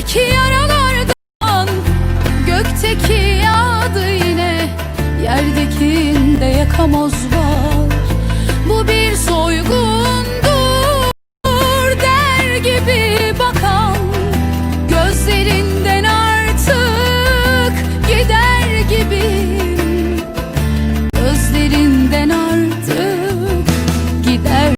Yerdeki yaralardan Gökteki yağdı yine Yerdekinde yakamoz var Bu bir son.